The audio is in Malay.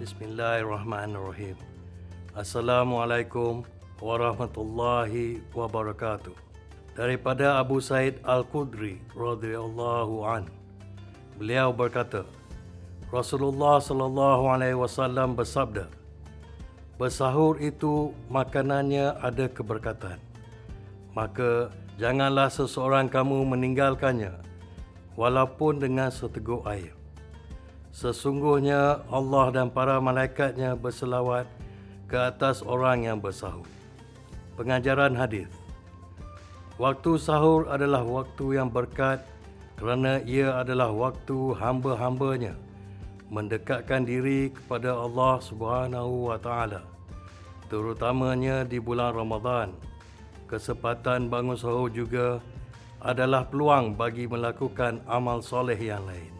Bismillahirrahmanirrahim. Assalamualaikum warahmatullahi wabarakatuh. Daripada Abu Said Al-Qudri radhiyallahu an. Beliau berkata, Rasulullah sallallahu alaihi wasallam bersabda, Bersahur itu makanannya ada keberkatan. Maka janganlah seseorang kamu meninggalkannya walaupun dengan seteguk air. Sesungguhnya Allah dan para malaikatnya berselawat ke atas orang yang bersahur. Pengajaran hadis. Waktu sahur adalah waktu yang berkat kerana ia adalah waktu hamba-hambanya mendekatkan diri kepada Allah Subhanahu wa taala terutamanya di bulan Ramadan. Kesempatan bangun sahur juga adalah peluang bagi melakukan amal soleh yang lain.